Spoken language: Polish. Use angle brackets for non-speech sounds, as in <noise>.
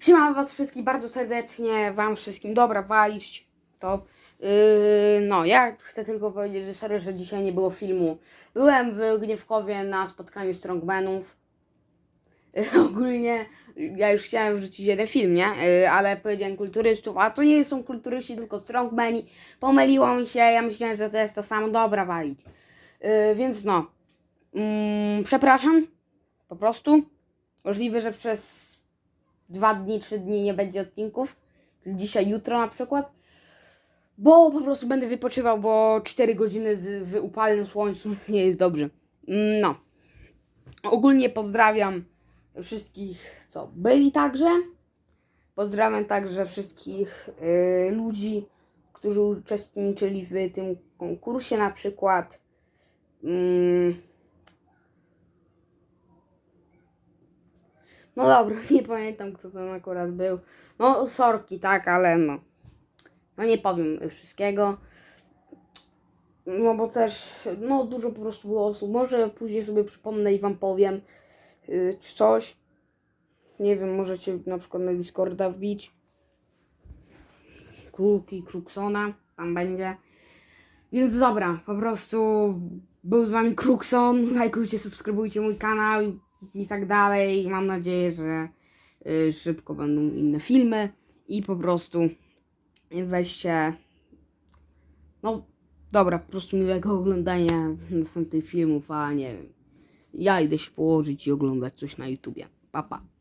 Siema was wszystkich bardzo serdecznie, wam wszystkim dobra walić to. Yy, no, ja chcę tylko powiedzieć, że sorry, że dzisiaj nie było filmu. Byłem w Gniewkowie na spotkaniu strongmanów. Yy, <laughs> ogólnie ja już chciałem wrzucić jeden film, nie? Yy, ale powiedziałem kulturystów, a to nie są kulturyści, tylko strongmani. Pomyliło mi się, ja myślałem, że to jest to samo, dobra walić. Yy, więc no, mm, przepraszam, po prostu. Możliwe, że przez dwa dni, trzy dni nie będzie odcinków. Dzisiaj, jutro na przykład. Bo po prostu będę wypoczywał, bo 4 godziny w upalnym słońcu <laughs> nie jest dobrze. Mm, No. Ogólnie pozdrawiam wszystkich, co byli także. Pozdrawiam także wszystkich y, ludzi, którzy uczestniczyli w tym konkursie na przykład. Mm. No dobra, <laughs> nie pamiętam kto tam akurat był. No sorki, tak, ale no. No nie powiem wszystkiego. No bo też, no dużo po prostu było osób. Może później sobie przypomnę i wam powiem yy, coś. Nie wiem, możecie na przykład na Discorda wbić. Kruki, Kruksona, tam będzie. Więc dobra, po prostu był z wami Krukson. Lajkujcie, subskrybujcie mój kanał i, tak dalej. Mam nadzieję, że y, szybko będą inne filmy i po prostu weźcie. No dobra, po prostu miłego oglądania następnych filmów, a nie wiem. Ja idę się położyć i oglądać coś na YouTubie. Pa, pa.